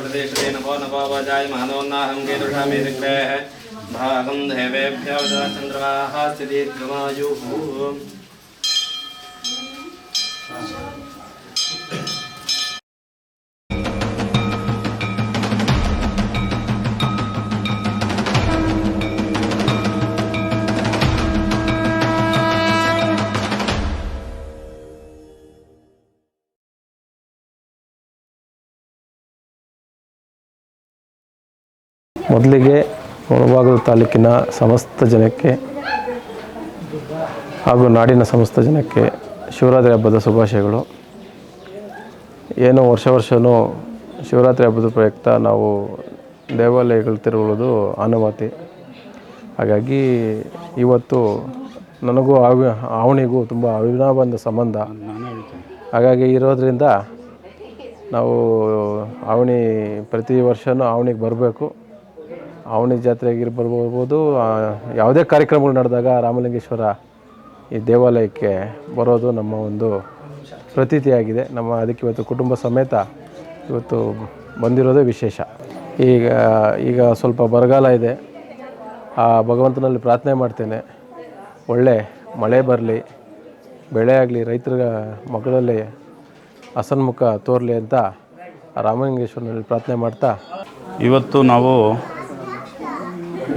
प्रदेशते नभो नभोवजाय महनोन्नाहं केतुषा मे दिग्रेः भागं देवेभ्यो चन्द्रवाः स्थितिर्गमायुः ಮೊದಲಿಗೆ ಮುಳಬಾಗಿಲು ತಾಲೂಕಿನ ಸಮಸ್ತ ಜನಕ್ಕೆ ಹಾಗೂ ನಾಡಿನ ಸಮಸ್ತ ಜನಕ್ಕೆ ಶಿವರಾತ್ರಿ ಹಬ್ಬದ ಶುಭಾಶಯಗಳು. ಏನು ವರ್ಷ ವರ್ಷವೂ ಶಿವರಾತ್ರಿ ಹಬ್ಬದ ಪ್ರಯುಕ್ತ ನಾವು ದೇವಾಲಯಗಳು ತಿರುಗುವುದು ಅನುಮತಿ. ಹಾಗಾಗಿ ಇವತ್ತು ನನಗೂ ಆವಿ ಅವನಿಗೂ ತುಂಬ ಅವಿನಾಬಂಧ ಸಂಬಂಧ. ಹಾಗಾಗಿ ಇರೋದರಿಂದ ನಾವು ಅವಣಿ ಪ್ರತಿ ವರ್ಷವೂ ಅವನಿಗೆ ಬರಬೇಕು. ಅವನಿ ಜಾತ್ರೆಗೆ ಬರ್ಬೋದು. ಯಾವುದೇ ಕಾರ್ಯಕ್ರಮಗಳು ನಡೆದಾಗ ರಾಮಲಿಂಗೇಶ್ವರ ಈ ದೇವಾಲಯಕ್ಕೆ ಬರೋದು ನಮ್ಮ ಒಂದು ಪ್ರತೀತಿಯಾಗಿದೆ. ನಮ್ಮ ಅದಕ್ಕೆ ಇವತ್ತು ಕುಟುಂಬ ಸಮೇತ ಇವತ್ತು ಬಂದಿರೋದೇ ವಿಶೇಷ. ಈಗ ಈಗ ಸ್ವಲ್ಪ ಬರಗಾಲ ಇದೆ. ಆ, ಭಗವಂತನಲ್ಲಿ ಪ್ರಾರ್ಥನೆ ಮಾಡ್ತೇನೆ. ಒಳ್ಳೆ ಮಳೆ ಬರಲಿ, ಬೆಳೆ ಆಗಲಿ, ರೈತರ ಮಕ್ಕಳಲ್ಲಿ ಹಸನ್ಮುಖ ತೋರಲಿ ಅಂತ ರಾಮಲಿಂಗೇಶ್ವರನಲ್ಲಿ ಪ್ರಾರ್ಥನೆ ಮಾಡ್ತಾ ಇವತ್ತು ನಾವು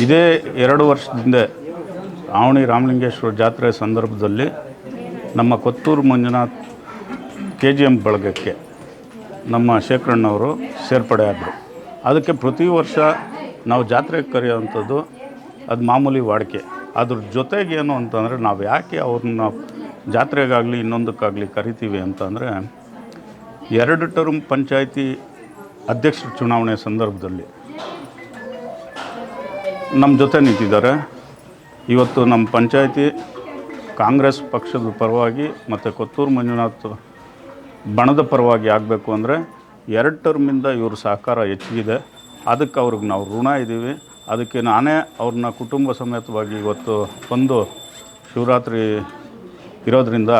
ಇದೇ ಎರಡು ವರ್ಷದಿಂದ ಆವಣಿ ರಾಮಲಿಂಗೇಶ್ವರ ಜಾತ್ರೆ ಸಂದರ್ಭದಲ್ಲಿ ನಮ್ಮ Kothur Manjunath K G M ಬಳಗಕ್ಕೆ ನಮ್ಮ ಶೇಖರಣ್ಣವರು ಸೇರ್ಪಡೆ ಆದರು. ಅದಕ್ಕೆ ಪ್ರತಿ ವರ್ಷ ನಾವು ಜಾತ್ರೆಗೆ ಕರೆಯುವಂಥದ್ದು ಅದು ಮಾಮೂಲಿ ವಾಡಿಕೆ. ಅದ್ರ ಜೊತೆಗೇನು ಅಂತಂದರೆ ನಾವು ಯಾಕೆ ಅವ್ರನ್ನ ಜಾತ್ರೆಗಾಗಲಿ ಇನ್ನೊಂದಕ್ಕಾಗಲಿ ಕರಿತೀವಿ ಅಂತಂದರೆ ಎರಡು ಟರ್ಮ್ ಪಂಚಾಯಿತಿ ಅಧ್ಯಕ್ಷರ ಚುನಾವಣೆ ಸಂದರ್ಭದಲ್ಲಿ ನಮ್ಮ ಜೊತೆ ನಿಂತಿದ್ದಾರೆ. ಇವತ್ತು ನಮ್ಮ ಪಂಚಾಯಿತಿ ಕಾಂಗ್ರೆಸ್ ಪಕ್ಷದ ಪರವಾಗಿ ಮತ್ತು ಕೊತ್ತೂರು ಮಂಜುನಾಥ್ ಬಣದ ಪರವಾಗಿ ಆಗಬೇಕು ಅಂದರೆ ಎರಡು ಟರ್ಮಿಂದ ಇವ್ರ ಸಹಕಾರ ಹೆಚ್ಚಿಗಿದೆ. ಅದಕ್ಕೆ ಅವ್ರಿಗೆ ನಾವು ಋಣ ಇದ್ದೀವಿ. ಅದಕ್ಕೆ ನಾನೇ ಅವ್ರನ್ನ ಕುಟುಂಬ ಸಮೇತವಾಗಿ ಇವತ್ತು ಬಂದು ಶಿವರಾತ್ರಿ ಇರೋದರಿಂದ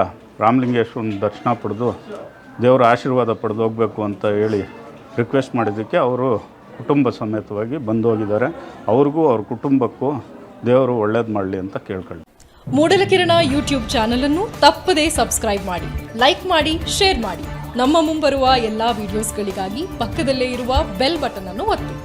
ರಾಮಲಿಂಗೇಶ್ವರನ ದರ್ಶನ ಪಡೆದು ದೇವರ ಆಶೀರ್ವಾದ ಪಡೆದು ಹೋಗಬೇಕು ಅಂತ ಹೇಳಿ ರಿಕ್ವೆಸ್ಟ್ ಮಾಡಿದ್ದಕ್ಕೆ ಅವರು ಕುಟುಂಬ ಸಮೇತವಾಗಿ ಬಂದು ಹೋಗಿದ್ದಾರೆ ಅವ್ರಿಗೂ ಅವ್ರ ಕುಟುಂಬಕ್ಕೂ ದೇವರು ಒಳ್ಳೇದು ಮಾಡಲಿ ಅಂತ ಕೇಳ್ಕೊಳ್ಳಿ. ಮೂಡಲಕಿರಣ ಯೂಟ್ಯೂಬ್ ಚಾನಲನ್ನು ತಪ್ಪದೇ ಸಬ್ಸ್ಕ್ರೈಬ್ ಮಾಡಿ, ಲೈಕ್ ಮಾಡಿ, ಶೇರ್ ಮಾಡಿ. ನಮ್ಮ ಮುಂಬರುವ ಎಲ್ಲಾ ವಿಡಿಯೋಸ್ಗಳಿಗಾಗಿ ಪಕ್ಕದಲ್ಲೇ ಇರುವ ಬೆಲ್ ಬಟನ್ ಅನ್ನು ಒತ್ತಿ.